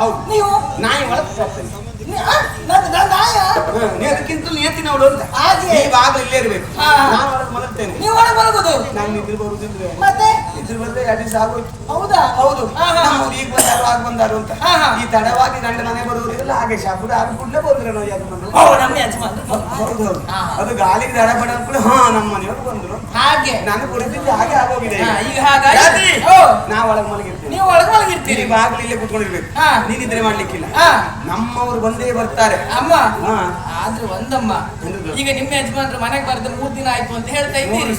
ಹೌದು. ನೀವು? ನಾಯಿ ಒಳಗೆ ಹೋಗ್ತೇನೆ ಅಂತ. ಹಾಗೆ. ಬಾಗಿಲು ಇಲ್ಲೇ ಇರಬೇಕು. ನಾನು ಒಳಗೆ ಮಲಗ್ತೇನೆ. ನೀವು ಒಳಗೆ ಬರೋದು ನಾನು ನಿದ್ರೆ ಮತ್ತೆ? ನಿದ್ರೆ ಬಂದ್ರೆ ಎರಡು ದಿವಸ ಆಗೋಯ್ತು ಹೌದಾ? ಹೌದು. ಹಾ. ಈಗ ಬಂದಾರು ಆಗ ಬಂದಾರು ಅಂತ. ಈ ತಡವಾಗಿ ಗಂಡ ಮನೆ ಬರುವುದಿಲ್ಲ ಹಾಗೆ. ಶಾಪುರ ಆಗ ಕೂಡಲೇ ಬಂದ್ರೆ ನಾವು ಯಜಮಾನ್ರು. ಹೌದು ಹೌದು. ಅದು ಗಾಳಿಗೆ ದಡ ಬಡ ಅಂದ್ಕೊಳ್ಳಿ ಹಾ ನಮ್ಮ ಮನೆಯವರು ಬಂದ್ರು. ಹಾಗೆ. ನಾನು ಕುಡಿದಿದ್ದು ಹಾಗೆ ಆಗೋಗಿದೆ ಈಗ. ಹಾಗಾಗಿ ಜಾತಿ. ಓ. ನಾ ಒಳಗೆ ಮಲಗಿರ್ತೀನಿ ನೀವು ಒಳಗೆ ಮಲಗಿರ್ತೀರಿ. ಬಾಗಿಲು ಇಲ್ಲೇ ಕುತ್ಕೊಂಡಿರ್ಬೇಕು. ನೀನಿದ್ರೆ ಮಾಡ್ಲಿಕ್ಕಿಲ್ಲ. ನಮ್ಮವ್ರು ನಮ್ಮವರು ಬಂದೇ ಬರ್ತಾರೆ. ಅಮ್ಮ. ಆದ್ರೆ ಒಂದಮ್ಮ. ಈಗ ನಿಮ್ಮ ಯಜಮಾನ್ರು ಮನೆಗೆ ಬರೆದ ಮೂರ್ ದಿನ ಆಯ್ತು ಅಂತ ಹೇಳ್ತಾ ಇದ್ದೀರಿ.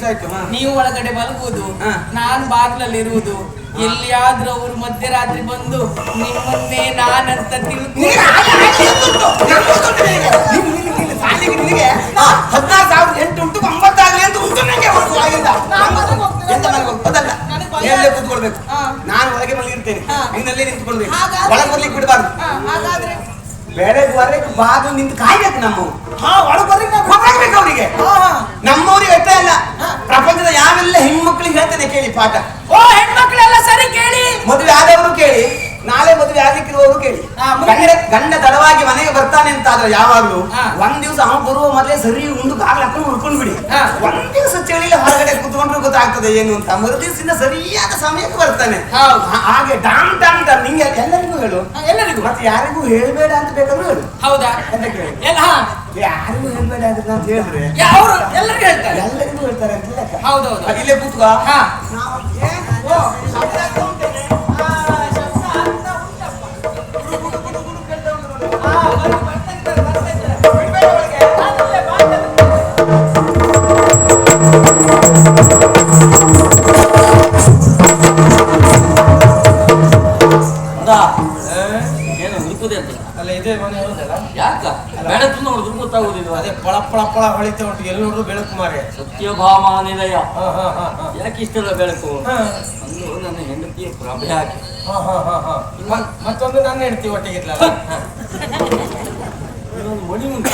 ನೀವು ಒಳಗಡೆ ಮಲಗುವುದು. ನಾನು ಇರುವುದು. ಎಲ್ಲಿಯಾದ್ರೂ ಅವರು ಮಧ್ಯರಾತ್ರಿ ಬಂದು ನಿಮ್ಮನ್ನೇ ನಾನಂತ ಹದಿನಾರು ಸಾವಿರದ ಎಂಟು ಉಂಟು ಒಂಬತ್ತಾಗಲಿ ಅಂತ ಉಂಟು ನನಗೆ ಮನೆಗೆ. ಎಂತ ಮನೆಗೆ ಭಯ. ಎಲ್ಲೇ ಕೂತ್ಕೊಳ್ಬೇಕು. ಹಾ. ನಾನು ಹೊರಗೆ ಮಲಗಿರ್ತೇನೆ ಹಾ. ನೀನಲ್ಲೇ ನಿಂತ್ಕೊಳ್ಬೇಕು. ಹಾಗಾದ್ರೆ- ಒಳಗೆ ಬರ್ಲಿಕ್ಕೆ ಬಿಡಬಾರ್ದು. ಹಾ, ಹಾಗಾದ್ರೆ? ಬೆಳಗ್ವರೆಗೆ ಬಾಗಿಲು ನಿಂತು ಕಾಯ್ಬೇಕು ನಮ್ಮ ಹಾ ಒಳಗೆ ಬರ್ಲಿಕ್ಕೆ ಅವರಿಗೆ ಹಾ, ಹಾ. ನಮ್ಮವ್ರಿಗೆ ಅಷ್ಟೇ ಅಲ್ಲ ಹಾ. ಯಾವೆಲ್ಲ ಹೆಣ್ಮಕ್ಳಿಗೆ ಹೇಳ್ತೇನೆ ಕೇಳಿ ಪಾಠ. ಓ ಹೆಣ್ಮಕ್ಳೆಲ್ಲ ಸರಿ ಕೇಳಿ. ಮದುವೆ ಆದವರು ಕೇಳಿ ನಾಳೆ ಮದುವೆ ಆಗ್ಲಿಕ್ಕಿರುವವರು ಕೇಳಿ. ಗಂಡ ಗಂಡ ತಡವಾಗಿ ಮನೆಗೆ ಬರ್ತಾನೆ ಅಂತ ಆದ್ರೆ ಯಾವಾಗ್ಲೂ. ಒಂದ್ ದಿವಸ ಅವನು ಬರುವ ಮೊದಲೇ ಸರಿ ಉಂಡು ಬಾಗ್ಲ ಹಾಕೊಂಡು ಉಳ್ಕೊಂಡ್ ಬಿಡಿ. ಒಂದ್ ದಿವಸ ಚಳಿಲ ಹೊರಗಡೆ ಕುತ್ಕೊಂಡ್ರೆ ಗೊತ್ತಾಗ್ತದೆ ಏನು ಅಂತ. ಮರು ದಿವಸದಿಂದ ಸರಿಯಾದ ಸಮಯಕ್ಕೆ ಬರ್ತಾನೆ. ಹೌದು. ಹಾಗೆ ಡಾಮ್ ಡಾಮ್ ಡಾಮ್. ನಿಂಗೆ ಎಲ್ಲರಿಗೂ ಹೇಳು. ಎಲ್ಲರಿಗೂ. ಮತ್ತೆ ಯಾರಿಗೂ ಹೇಳ್ಬೇಡ ಅಂತ ಬೇಕಾದ್ರೂ ಹೇಳು. ಹೌದಾ? ಅಂತ ಕೇಳಿ? ಎಲ್ಲ ಯಾರಿಗೂ ಹೇಳ್ಬೇಡ ಅಂತ ಹೇಳಿದ್ರೆ ಯಾ- ಅವ್ರು ಎಲ್ಲರಿಗೂ ಹೇಳ್ತಾರೆ. ಎಲ್ಲರಿಗೂ ಹೇಳ್ತಾರೆ ಅಂತ. ಹೌದೌದು. ಇಲ್ಲೇ ಕೂತ್ಕೋ. ಹಾ. ನಾವು ಪಳ ಪಳ ಪಳ ಹೊಳಿತಾ ಉಂಟು ಎಲ್ಲಿ ನೋಡಿದ್ರು ಬೆಳಕು ಮಾರೆ ಸತ್ಯಭಾಮ ನಿಲಯ ಯಾಕೆ ಇಷ್ಟೆಲ್ಲ ಬೆಳಕು? ಹಾ. ಅಂದು ನನ್ನ ಹೆಂಡತಿಯ ಪ್ರಭೆ ಹಾಕಿ ಹಾ, ಹಾ, ಹಾ, ಹಾ. ಮ- ಮತ್ತೊಂದು ನನ್ನ ಹೆಂಡತಿ ಒಟ್ಟಿಗೆ ಇದ್ಲಲ್ಲ ಹಾ. ಇನ್ನೊಂದು ಮಣಿ ಉಂಟು.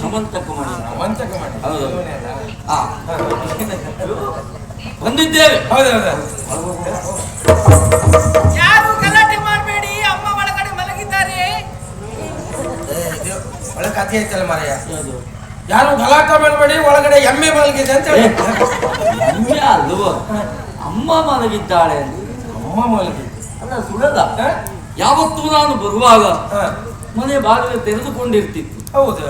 ಸಮಂತಕ ಮಣಿ ಮಂತಕ ಮಾಡಿ ಹೌದು. ಬಂದಿದ್ದೇವೆ. ಹೌದು ಕಥೆ ಐತಲ್ಲ ಮಾರಯ್ಯ ಯಾರು ಗಲಾಟ ಮಾಡಬೇಡಿ ಒಳಗಡೆ ಎಮ್ಮೆ ಮಲಗಿದೆ ಅಂತ ಹೇಳಿ. ಅಮ್ಮ ಅಲ್ವೋ? ಅಮ್ಮ ಮಲಗಿದ್ದಾಳೆ ಅಮ್ಮ ಮಲಗಿದ್ದೆ ಅಲ್ಲ ಸುಳ್ಳಲ್ಲ. ಯಾವತ್ತೂ ನಾನು ಬರುವಾಗ. ಮನೆ ಬಾಗಿಲು ತೆರೆದುಕೊಂಡಿರ್ತಿತ್ತು. ಹೌದು.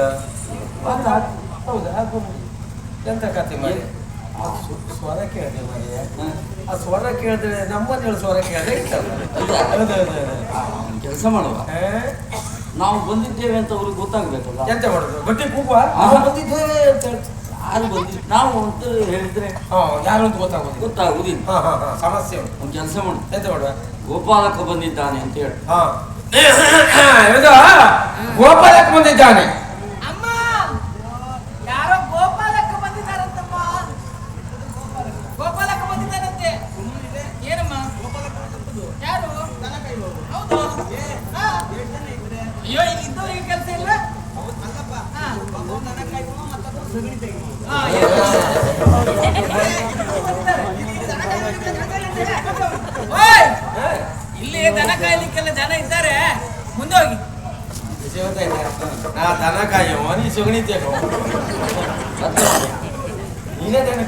ಹೌದಾ ಎಂತ ಕತೆ ಮಾಡಿ ಸ್ವರ ಕೇಳಿದೆ ಮಾರಯ್ಯ ಆ ಸ್ವರ ಕೇಳಿದ್ರೆ ನಮ್ಮನೇಳು ಸ್ವರ ಕೇಳಿದ್ರೆ ಕೆಲಸ ಮಾಡುವ? ನಾವು ಬಂದಿದ್ದೇವೆ ಅಂತ ಅವ್ರಿಗೆ ಗೊತ್ತಾಗ್ಬೇಕಲ್ಲ? ಎಂತ ಮಾಡೋದು? ಬಟ್ಟೆ ಕೂಗುವ. ನಾವು ಬಂದಿದ್ದೇವೆ ಅಂತ ಹೇಳ್ತಾರೆ. ಯಾರು ಬಂದಿದ್ದು ನಾವು ಅಂತ ಹೇಳಿದ್ರೆ ಯಾರು ಅಂತ ಗೊತ್ತಾಗೋದು ಗೊತ್ತಾಗುದಿಲ್ಲ. ಹಾ ಹಾ ಹಾ ಸಮಸ್ಯೆ ಉಂಟು. ಒಂದು ಕೆಲಸ ಮಾಡು. ಎಂತ ಮಾಡುವ? ಗೋಪಾಲಕ ಬಂದಿದ್ದಾನೆ ಅಂತ ಹೇಳಿ. ಹಾ. ಗೋಪಾಲಕ್ಕೆ ಬಂದಿದ್ದಾನೆ ಅಮ್ಮ ಯಾರೋ ಗೋಪಾಲಕ್ಕ ಬಂದಿದ್ದಾರಂತಮ್ಮ ಗೋಪಾಲಕ್ಕ ಬಂದಿದ್ದಾರಂತೆ ಏನಮ್ಮ ಯಾರು ಹೌದು ಹಾ. ಅಯ್ಯೋ ಇಲ್ಲಿ ಇದ್ದವ್ರಿಗೆ ಕೆಲಸ ಇಲ್ಲ ಹಾ. ಹಾ, ಏನು? ಓಯ್! ಇಲ್ಲಿ ದನ ಕಾಯ್ಲಿಕ್ಕೆಲ್ಲ ಜನ ಇದ್ದಾರೆ ಮುಂದೆ ಹೋಗಿ ವಿಷಯ ಗೊತ್ತಾಯ್ತಾ? ನಾ ದನ ಕಾಯುವ ನೀ ಸುಗಣಿ ತೇಗೋ ನೀನೇ ದನ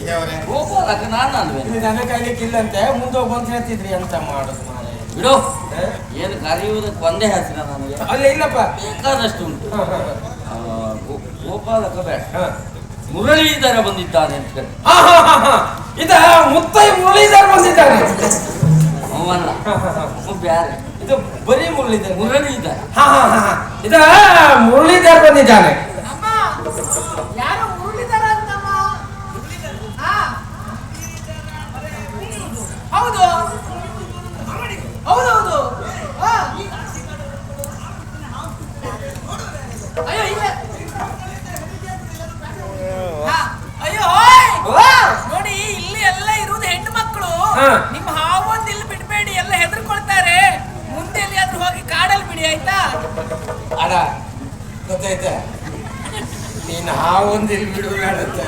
ದೇವರೇ. ಗೋಪಾಲಕ ನಾನು ಅಲ್ವೇ? ಇಲ್ಲಿ ದನ ಕಾಯ್ಲಿಕ್ಕಿಲ್ಲಂತೆ ಮುಂದೆ ಹೋಗಿ ಬಂದು ಹೇಳ್ತಿದ್ರಿ ಅಂತ ಮಾಡುದು ಮಾರೆ. ಬಿಡು. ಏನು ಕರೆಯುವುದಕ್ಕೆ ಒಂದೇ ಹೆಸರ ನನಗೆ ಅಲ್ಲ ಇಲ್ಲಪ್ಪ. ಬೇಕಾದಷ್ಟು ಉಂಟು. ಗೋಪಾಲಕ ಬೇಡ. ಮುರಳೀಧರ ಬಂದಿದ್ದಾನೆ ಅಂತ ಹಾ. ಇದ ಮುತ್ತೈ ಮುರಳೀಧರ ಬಂದಿದ್ದಾನೆ. ಅವಲ್ಲ. ಬ್ಯಾರೆ. ಇದು ಬರೀ ಮುರಳೀಧರ್ ಮುರಳೀಧರ ಹಾ ಹಾ ಹಾ ಹಾ. ಇದ ಮುರಳೀಧರ್ ಬಂದಿದ್ದಾನೆ ಅಮ್ಮ ಯಾರೋ ಮುರುಳಿದಾರ ಅಂತಮ್ಮ ಹಾ. ಹೌದು ಹೌದೌದು ಹಾ. ಅಯ್ಯೋ ಇಲ್ಲ ಹಾ. ಅಯ್ಯೋ ಓಯ್! ನೋಡಿ ಇಲ್ಲಿ ಎಲ್ಲ ಇರುವುದು ಹೆಣ್ಣು ಮಕ್ಕಳು ಹಾ. ನಿಮ್ಮ ಹಾವೊಂದು ಇಲ್ಲಿ ಬಿಡ್ಬೇಡಿ ಎಲ್ಲ ಹೆದರ್ಕೊಳ್ತಾರೆ ಮುಂದೆ ಎಲ್ಲಿಯಾದ್ರೂ ಹೋಗಿ ಕಾಡಲ್ಲಿ ಬಿಡಿ ಆಯ್ತಾ ಅಡ ಗೊತ್ತೈತೆ ನೀನು ಹಾವೊಂದು ಇಲ್ಲಿ ಬಿಡುವುದಂತೆ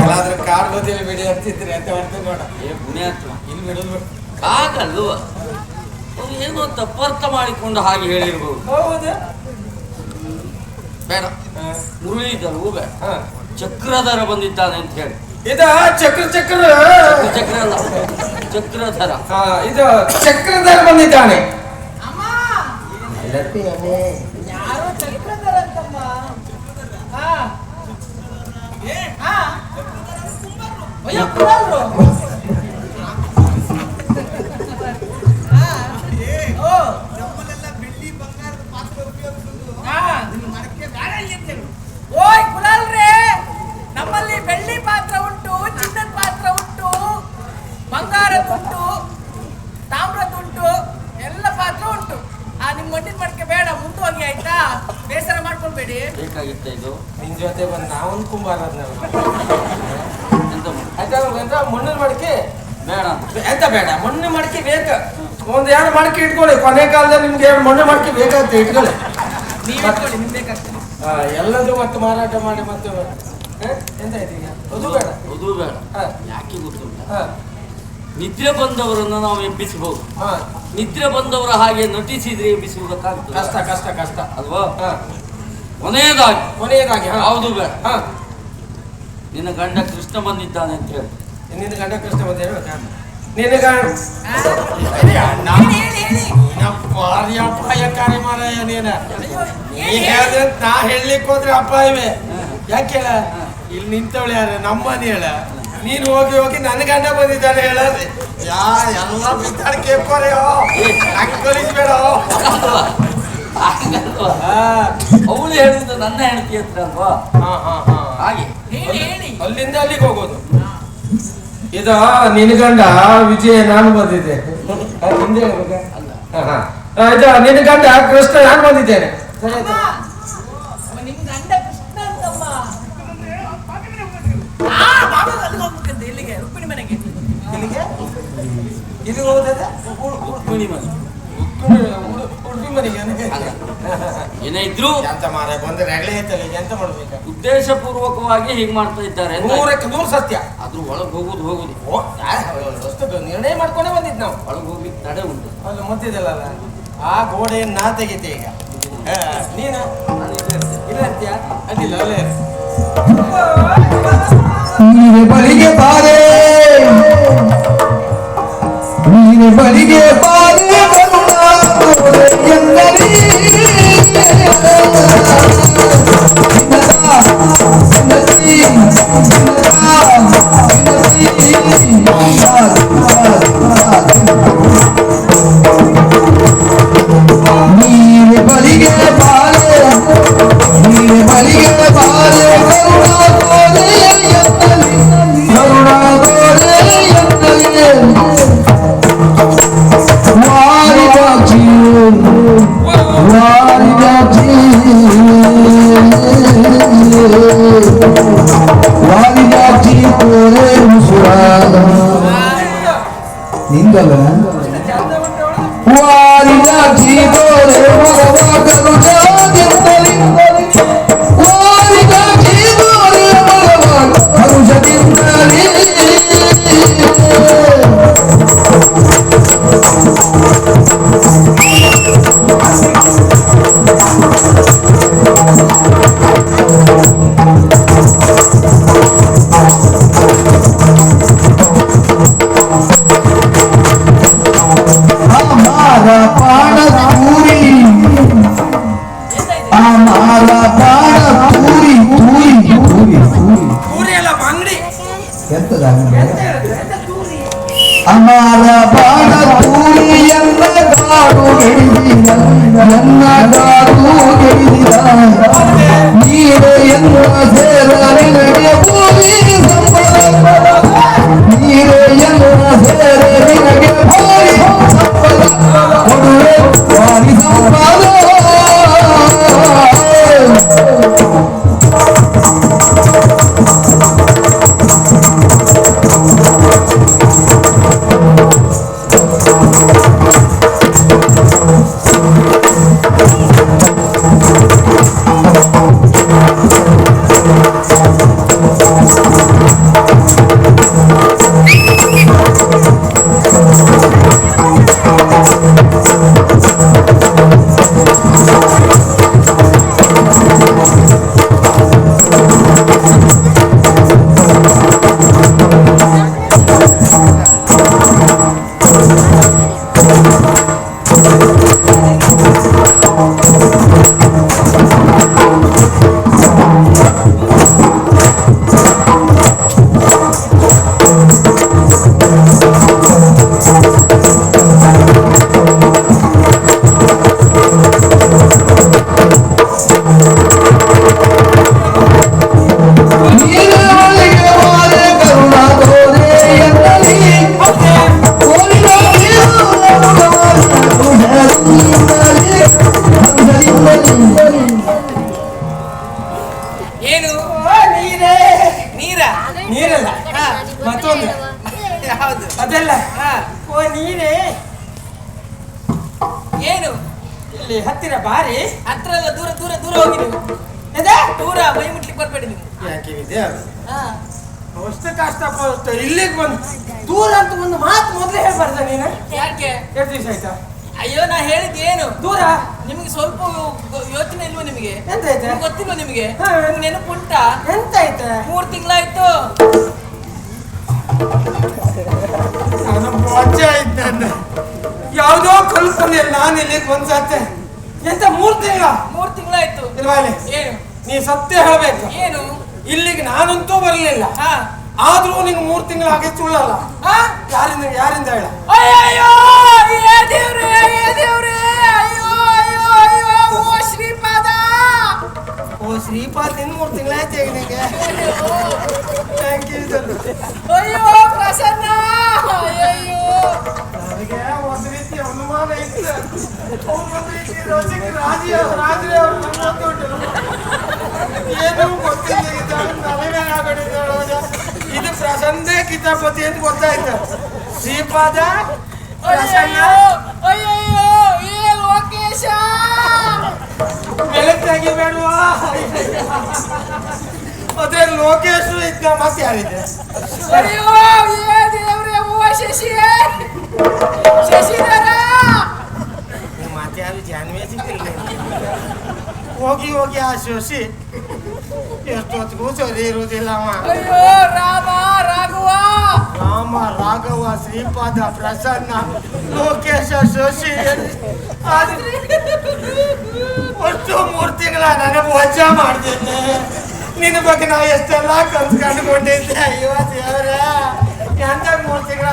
ಎಲ್ಲಾದ್ರೂ ಕಾರ್ ಬದಿಯಲ್ಲಿ ಬಿಡಿ ಅಂತಿದ್ರೆ ಅಂತ ಹೊರತು ನೋಡ ಏ ಪುಣ್ಯ ಇಲ್ಲಿ ಬಿಡುದು ಬೇಡ. ಕಾಗಲ್ವ ಅವ್ರು ಏನೋ ತಪ್ಪರ್ಥ ಮಾಡಿಕೊಂಡು ಹಾಗೆ ಹೇಳಿರ್ಬೋದು. ಹೌದು. ಬೇಡ. ಹಾ, ಮುರಳೀಧರು ಬೇಡ. ಚಕ್ರಧರ ಬಂದಿದ್ದಾನೆ ಅಂತ ಹೇಳಿ. ಇದ ಚಕ್ರ ಚಕ್ರ. ಚಕ್ರ ಅಲ್ಲ. ಚಕ್ರಧರ. ಹಾ, ಇದು ಚಕ್ರಧರ ಬಂದಿದ್ದಾನೆ. ಅಮ್ಮ. ಬೇಕಾಗಿತ್ತ ಇದು. ನಿನ್ ಜೊತೆ ಬಂದು ನಾವೊಂದು ಕುಂಬಾರ ಆಯ್ತಾ ಮಣ್ಣಿನ ಮಡಿಕೆ? ಬೇಡ. ಅಂತ. ಎಂತ ಬೇಡ? ಮಣ್ಣು ಮಡಿಕೆ ಬೇಕು. ಒಂದ್ ಎರಡು ಮಡಿಕೆ ಇಟ್ಕೊಳ್ಳಿ. ಕೊನೆ ಕಾಲದಲ್ಲಿ ನಿಮ್ಗೆ ಎರಡು ಮಣ್ಣು ಮಡಿಕೆ ಇಟ್ಕೊಳ್ಳಿ. ಇಟ್ಕೊಳ್ಳಿ ಬೇಕಾಗ್ತದೆ. ಆ, ಎಲ್ಲದೂ ಮತ್ತೆ ಮಾರಾಟ ಮಾಡಿ ಮತ್ತೆ? ಎಂತ ಈಗ? ಅದು ಬೇಡ. ಅದು ಬೇಡ. ಹಾ. ಯಾಕೆ ಗೊತ್ತುಂಟ ಹಾ, ನಿದ್ರೆ ಬಂದವರನ್ನು ನಾವು ಎಬ್ಬಿಸಬಹುದು. ಹಾ. ನಿದ್ರೆ ಬಂದವರ ಹಾಗೆ ನಟಿಸಿದ್ರೆ ಎಬ್ಬಿಸುವುದಕ್ಕಾಗ್ತದೆ ಕಷ್ಟ ಕಷ್ಟ ಕಷ್ಟ. ಅಲ್ವಾ? ಹಾ. ಕೊನೆಯದಾಗಿ. ಕೊನೆಯದಾಗಿ ಹೌದು ಯಾವುದು ಬೇಡ. ಹಾ. ನಿನ್ನ ಗಂಡ ಕೃಷ್ಣ ಬಂದಿದ್ದಾನೆ ಅಂತ ಹೇಳಿ. ನಿನ್ನ ಗಂಡ ಕೃಷ್ಣ ಬಂದ ಹೇಳ್ಬೇಕಾ ನಿನ್ನ ಗಂಡ ಹೇಳಿ ಭಾರಿ ಅಪಾಯಕಾರಿ ಮಾರಾಯ ನೀನು. ನೀ. ಹೇಳಿದ್ರೆ ನಾ ಹೇಳಲಿಕ್ಕೆ ಹೋದ್ರೆ ಅಪಾಯವೇ ಯಾಕೆ ಹೇಳ? ಇಲ್ಲಿ ನಿಂತವಳು ಯಾರ? ನಮ್ಮನೆ ಹೇಳ. ನೀನು ಹೋಗಿ ಹೋಗಿ ನನ್ನ ಗಂಡ ಬಂದಿದ್ದಾನೆ ಹೇಳಿ. ಯಾ ಎಲ್ಲ ಬಿದ್ದಾಡ ಕೇಳ್ಕೊರೆಯೋ ಹಂಗೆ ಕಲಿಸ್ಬೇಡ? ಅವಳು ಹೇಳಿದ್ದು ನನ್ನ ಹೆಂಡತಿ ಹತ್ರ ಅಲ್ವಾ? ಹಾ ಹಾ ಹಾ. ಹಾಗೆ. ಅಲ್ಲಿಂದ ಅಲ್ಲಿಗೆ ಹೋಗೋದು ಇದ ನಿನ್ನ ಗಂಡ ವಿಜಯ ನಾನು ಬಂದಿದ್ದೆ ಹಿಂದೆ ಇದು ನಿನ್ನ ಗಂಡ ಕೃಷ್ಣ ನಾನು ಬಂದಿದ್ದೇನೆ ಇದು ಮನೆ ಉಡುಪಿ ಮನೆಗೆ. ಏನೇ ಇದ್ರು ಎಂತ ಮಾರ ಬಂದ್ರೆ ರಗಳೆ ಐತಲ್ಲ ಈಗ ಎಂತ ಮಾಡ್ಬೇಕು? ಉದ್ದೇಶ ಪೂರ್ವಕವಾಗಿ ಹೀಗೆ ಮಾಡ್ತಾ ಇದ್ದಾರೆ ನೂರಕ್ಕೆ ನೂರು ಸತ್ಯ. ಅದ್ರ ಒಳಗ್ ಹೋಗುದು ಹೋಗುದು. ಅಷ್ಟು ನಿರ್ಣಯ ಮಾಡ್ಕೊಂಡೇ ಬಂದಿದ್ ನಾವು. ಒಳಗ್ ಹೋಗ್ಲಿಕ್ಕೆ ತಡೆ ಉಂಟು. ಅಲ್ಲಿ ಮಧ್ಯದಲ್ಲ ಆ ಗೋಡೆಯನ್ನ ನಾ ತೆಗಿತೆ ಈಗ. ನೀನ? ಇಲ್ಲೇ ಅಂತೀಯ? ಅಡ್ಡಿಲ್ಲ ಅಲ್ಲೇ. ನೀನೆ ಬಳಿಗೆ ಬಾರೆ ನೀನು ಬಳಿಗೆ ಬಾರೆ ಬರುಣಾಗೋರೆ ಎಂದರಿ ನೀನೆ ಮತ್ತೊಂದು ಯಾವುದು? ಅದೆಲ್ಲ. ಓ ನೀರೇ ಏನು? ಇಲ್ಲಿ ಹತ್ತಿರ ಬಾರಿ. ಹತ್ರ ಎಲ್ಲ ದೂರ ದೂರ ದೂರ ಹೋಗಿ ನೀವು. ಎದೆ? ದೂರ ಮೈ ಮುಟ್ಲಿಕ್ಕೆ ಬರ್ಬೇಡಿ ನೀವು. ಯಾಕೆ ಅದು? ಹಾ. ಅಷ್ಟು ಕಷ್ಟಪಟ್ಟು ಇಲ್ಲಿಗೆ ಬಂದು ದೂರ ಅಂತ ಒಂದು ಮಾತು ಮೊದಲೇ ಹೇಳ್ಬಾರ್ದ ನೀನು? ಯಾಕೆ? ಎಷ್ಟು ದಿವಸ ಆಯ್ತಾ? ಅಯ್ಯೋ ನಾ ಹೇಳಿದ್ ಏನು? ದೂರ? ನಿಮ್ಗೆ ಸ್ವಲ್ಪ ಗೊ- ಯೋಚನೆ ಇಲ್ವಾ ನಿಮಗೆ? ಎಂತ ಆಯ್ತಾ? ನಿಮ್ಗೆ ಗೊತ್ತಿಲ್ವಾ ನಿಮಗೆ? ಹಾ. ನೆನಪುಂಟಾ? ಎಂತ ಆಯ್ತಾ? ಮೂರ್ ತಿಂಗಳಾಯ್ತು. ನಾನು ಮಜಾ ಇದ್ದಾನೆ ಯಾವುದೋ ಕಲ್ಪನೆಯಲ್ಲಿ ನಾನು ಇಲ್ಲಿಗೆ ಒಂದ್ಸತ್ತೆ ಎಂತ ಮೂರ್ ತಿಂಗಳ? ಮೂರ್ ತಿಂಗಳಾಯ್ತು. ಇಲ್ವಾ ಇಲ್ಲಿ? ಏನು? ನೀ ಸತ್ಯ ಹೇಳ್ಬೇಕು. ಏನು? ಇಲ್ಲಿಗೆ ನಾನಂತೂ ಬರಲಿಲ್ಲ. ಆದ್ರೂ ನಿಂಗೆ ಮೂರ್ ತಿಂಗಳ ಹಾಗೆ ಸುಳ್ಳಲ್ಲ. ಯಾರಿಂದ ಯಾರಿಂದ ಹೇಳ? ಅಯ್ಯಯ್ಯೋ ಏ ದೇವ್ರೇ ದೇವ್ರೇ ಅಯ್ಯೋ ಅಯ್ಯೋ ಅಯ್ಯೋ ಓ ಶ್ರೀಪಾದ. ಓ ಶ್ರೀಪಾದ್ ಇನ್ ಮೂರ್ ತಿಂಗಳಾಯ್ತು ಈಗ ನಿಂಗೆ ಥ್ಯಾಂಕ್ ಯು ಅಯ್ಯೋ ಪ್ರಸನ್ನ! ನನಗೆ ಒಂದು ರೀತಿ ಅನುಮಾನ ಇತ್ತು. ಅವ್ರು ಒಂದು ರೀತಿ ರಸಿಕ ರಾಜಿ ರಾಜಿ ಅವ್ರು ನಂಗೆ ಗೊತ್ತುಂಟು. ಏನೂ ಗೊತ್ತಿಲ್ಲ. ಇದು ನನಗೆ. ಇದು ಪ್ರಸನ್ನೇ ಕಿತಾಪತಿ ಅಂತ ಗೊತ್ತಾಯ್ತು. ಶ್ರೀಪಾದ ಪ್ರಸನ್ನ. ಅಯ್ಯಯ್ಯೋ ಏ ಲೋಕೇಶ! ಬೆಳಕು ತೆಗಿಬೇಡವಾ ಅದೇ ಲೋಕೇಶ್ ಇದ್ದ ಮತ್ತೆ ಯಾರಿದೆ? ಅಯ್ಯೋ ಏ ದೇವ್ರೇ ಓ ಶಶಿ ಶಶಿಧರ ಮತ್ತೆ ಯಾರು ಜಾನ್ವೇ ಸಿಕ್ಕಿಲ್ಲ ಹೋಗಿ ಹೋಗಿ ಆ ಶೋಷಿ ಎಷ್ಟೊತ್ತಿಗೂ ಸರಿ ಇರುವುದಿಲ್ಲ ಅವ. ಅಯ್ಯೋ ರಾಮ ರಾಘವ. ರಾಮ ರಾಘವ ಶ್ರೀಪಾದ ಪ್ರಸನ್ನ ಲೋಕೇಶ ಶೋಷಿ ಆದ್ರೆ ಒಟ್ಟು ಮೂರು ತಿಂಗಳ ನನಗೆ ವಜಾ ಮಾಡ್ತಿದ್ದೆ. ನಿನ್ನ ಬಗ್ಗೆ ನಾ ಎಷ್ಟೆಲ್ಲ ಕನ್ಸು ಕಂಡುಕೊಂಡಿದ್ದೆ ಅಯ್ಯೋ ದೇವರೇ ಎಂತ ಮೂರು ತಿಂಗಳ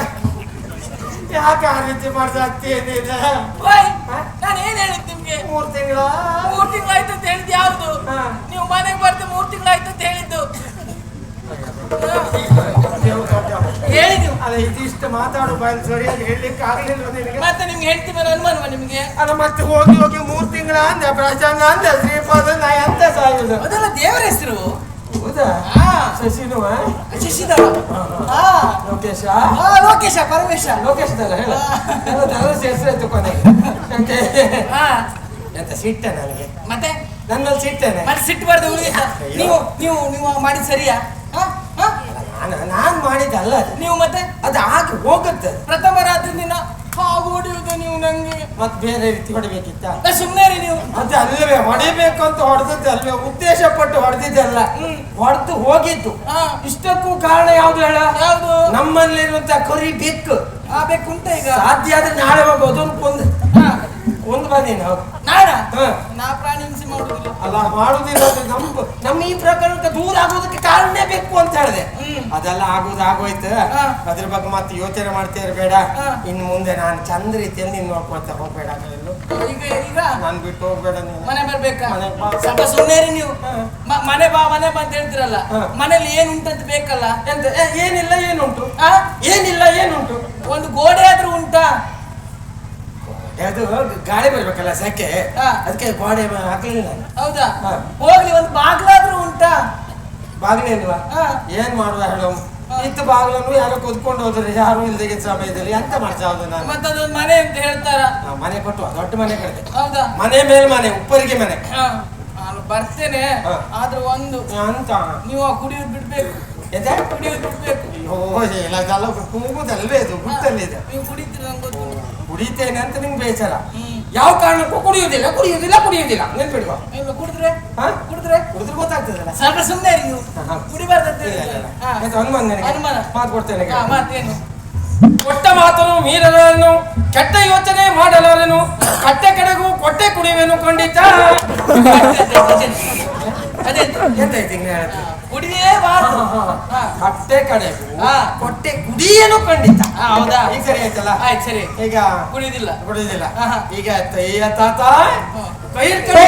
ಯಾಕೆ ಆ ರೀತಿ ಮಾಡ್ಸಾಕ್ತಿದ್ದೀರ ಓಯ್ ನಾನು ಏನ್ ಹೇಳಿದ್ ನಿಮ್ಗೆ? ಮೂರು ತಿಂಗಳ ಮೂರ್ ತಿಂಗಳಾಯ್ತು ಅಂತ ಹೇಳಿದ್ ಯಾವ್ದು. ನೀವು ಮನೆಗೆ ಬರ್ತೀವಿ ಮೂರ್ ತಿಂಗಳಾಯ್ತು ಅಂತ ಹೇಳಿದ್ದು. ಹೇಳಿ ನೀವು ಅಲ್ಲ ಇದಿಷ್ಟು ಮಾತಾಡು ಬಾಯಿ ಸರಿಯಾಗಿ ಹೇಳಲಿಕ್ಕೆ ಆಗ್ಲಿಲ್ಲ ನಿನಗೆ? ಮತ್ತೆ ನಿಮ್ಗೆ ಹೆಂಡತಿ ಮೇಲೆ ಅನುಮಾನವ ನಿಮ್ಗೆ? ಅಲ್ಲ ಮತ್ತೆ ಹೋಗಿ ಹೋಗಿ ಮೂರು ತಿಂಗಳ ಅಂದೆ ಪ್ರಸನ್ನ ಅಂದೆ ಶ್ರೀಪಾದ ನಾ ಎಂತ ಸಾಯುದು. ಅದೆಲ್ಲ ದೇವರ ಹೆಸರು? ಹೌದಾ? ಹಾ. ಶಶಿನುವ ಶಶಿಧರ ಹಾ ಲೋಕೇಶ? ಲೋಕೇಶ ಪರಮೇಶ. ಲೋಕೇಶದಲ್ಲ ಹೇಳ. ಧನುಷ್ ಹೆಸರಾಯ್ತು ಕೊನೆಗೆ. ಎಂತೆ? ಸಿಟ್ಟ ನನಗೆ? ಮತ್ತೆ? ನನ್ನಲ್ಲಿ ಸಿಟ್ಟೇನೆ. ಮತ್ತೆ ಸಿಟ್ಟು ಬರ್ದು ನೀವು ನೀವು ನೀವು ಮಾಡಿದ್ ಸರಿಯಾ? ನಾನು ಮಾಡಿದ್ದಲ್ಲ ನೀವು ಮತ್ತೆ ಅದು ಹಾಕಿ ಹೋಗುತ್ತೆ. ಪ್ರಥಮ ರಾತ್ರಿ ದಿನ ಹಾಗೆ ಹೊಡೆಯುವುದು ನೀವು ನಂಗೆ. ಮತ್ತೆ ಬೇರೆ ರೀತಿ ಹೊಡಿಬೇಕಿತ್ತ? ಸುಮ್ಮನೆ ರೀ ನೀವು. ಮತ್ತೆ ಅಲ್ಲವೇ ಹೊಡಿಬೇಕು ಅಂತ ಹೊಡೆದದ್ದು ಅಲ್ವೇ? ಉದ್ದೇಶ ಪಟ್ಟು ಹೊಡೆದಿದ್ದಲ್ಲ. ಹೊಡೆದು ಹೋಗಿದ್ದು. ಇಷ್ಟಕ್ಕೂ ಕಾರಣ ಯಾವ್ದು ಹೇಳ? ಯಾವುದು? ನಮ್ಮಲ್ಲಿರುವಂತ ಕುರಿ ಬೆಕ್ಕು. ಆ ಬೇಕುಂಟ ಈಗ? ಸಾಧ್ಯ ಆದ್ರೆ ನಾಳೆ ಹೋಗೋದು ಒಂದು ಒಂದು ಕೊಂದು ಬಂದೀನಿ ಹೌದು ಹ. ನಾ ಅಲ್ಲ ಮಾಡುದಿರೋದು ನಮ್ದು ನಮ್ಮ ಈ ಪ್ರಕರಣಕ್ಕೆ ದೂರ ಆಗೋದಕ್ಕೆ ಕಾರಣನೇ ಬೇಕು ಅಂತ ಹೇಳಿದೆ. ಅದೆಲ್ಲ ಆಗೋದು ಆಗೋಯ್ತು. ಅದ್ರ ಬಗ್ಗೆ ಮತ್ತೆ ಯೋಚನೆ ಮಾಡ್ತಾ ಇರಬೇಡ. ಹಾ. ಇನ್ನು ಮುಂದೆ ನಾನು ಚಂದ ರೀತಿಯಲ್ಲಿ ನೀನು ನೋಡ್ಕೊಳ್ತಾ ಹೋಗ್ಬೇಡ ಈಗ ಈಗ? ನಾನು ಬಿಟ್ಟು ಹೋಗ್ಬೇಡ ನೀನು. ಮನೆ ಬರ್ಬೇಕಾ. ಸ್ವಲ್ಪ ಸುಮ್ಮನೆ ನೀವು. ಮನೆ ಬಾ ಮನೆ ಬಾ ಅಂತ ಹೇಳ್ತಿರಲ್ಲ. ಮನೇಲಿ ಏನ್ ಉಂಟಂತ ಬೇಕಲ್ಲ? ಎಂತ? ಏನಿಲ್ಲ ಏನುಂಟು? ಏನಿಲ್ಲ ಏನುಂಟು. ಒಂದು ಗೋಡೆ ಆದ್ರೂ ಉಂಟಾ? ಅದು ಗಾಳಿ ಬರ್ಬೇಕಲ್ಲ ಸೆಕೆ. ಅದಕ್ಕೆ ಗೋಡೆ ಹಾಕ್ಲಿಲ್ಲ ಹೌದಾ. ಹೋಗ್ಲಿ ಒಂದು ಬಾಗ್ಲಾದ್ರೂ ಉಂಟಾ? ಬಾಗ್ಲೇ ಇಲ್ವಾ ಹಾ. ಏನ್ ಮಾಡುವ ಹೇಳು. ಇತ್ತು ಬಾಗ್ಲನ್ನು ಯಾರೋ ಕುದ್ಕೊಂಡು ಹೋದ್ರೆ ಯಾರು ಇಲ್ದಿಗೆ ಸಮಯದಲ್ಲಿ ಎಂತ ಮಾಡ್ಸಾವ್ದು ನಾನು? ಮತ್ತದೊಂದು ಮನೆ ಅಂತ ಹೇಳ್ತಾರ? ಮನೆ ಕೊಟ್ಟು ದೊಡ್ಡ ಮನೆ ಕಟ್ಟಿದೆ ಹೌದಾ? ಮನೆ ಮೇಲೆ ಮನೆ ಉಪ್ಪರಿಗೆ ಮನೆ. ನಾನು ಬರ್ತೇನೆ. ಆದ್ರೆ ಒಂದು. ಅಂತ. ನೀವು ಆ ಕುಡಿಯೋದು ಬಿಡ್ಬೇಕು. ಎದೆ? ಕುಡಿಯೋದು ಬಿಡ್ಬೇಕು. ಅಯ್ಯೋ ಇಲ್ಲ ಕೂಗುದಲ್ವೇ ಇದು? ಗುಟ್ಟಲ್ಲಿ ಇದೆ ನೀವು ಕುಡಿತೀರ ನಂಗೆ ಗೊತ್ತು ಕುಡಿತೇನೆ ಅಂತ ನಿಂಗೆ ಬೇಜಾರ. ಯಾವ ಕಾರಣಕ್ಕೂ ಕುಡಿಯುವುದಿಲ್ಲ ಕುಡಿಯುವುದಿಲ್ಲ ಕುಡಿಯುವುದಿಲ್ಲ. ನೆನ್ಪಿಡುವ ನೀವು ಕುಡಿದ್ರೆ? ಹಾ? ಕುಡಿದ್ರೆ? ಕುಡಿದ್ರೆ ಗೊತ್ತಾಗ್ತದಲ್ಲ. ಸ್ವಲ್ಪ ಸುಮ್ಮನೆ ನೀವು. ಕುಡಿಬಾರ್ದಂತ ಇಲ್ಲ, ಇಲ್ಲ, ಇಲ್ಲ. ಹಾ. ಎಂತ ಅನುಮಾನ ನಿನಗೆ? ಮಾತು ಕೊಡ್ತೇನೆ ಹಾ, ಮತ್ತೇನು ಕೊಟ್ಟ ಮಾತನು ಮೀರಲಾರನು ಕೆಟ್ಟ ಯೋಚನೆ ಮಾಡಲಾರನು ಕಟ್ಟೆ ಕೆಡಗು ಕೊಟ್ಟೆ ಕುಡಿಯುವೆನು ಕಂಡಿತ ಅದೇ ಎಂತ? ಕುಡಿಯೇಬಾರ್ದು ಹಾ. ಕಟ್ಟೆ ಕಡೆ. ಕೊಟ್ಟೆ ಕುಡಿಯೇನು ಖಂಡಿತ ಹೌದಾ? ಈಗ ಸರಿ ಆಯ್ತಲ್ಲ? ಆಯ್ತು ಸರಿ. ಈಗ ಕುಡಿಯುದಿಲ್ಲ ಕುಡಿಯುದಿಲ್ಲ. ಈಗ ತಯ್ಯ ತಾತ ಕೈ ಕೈ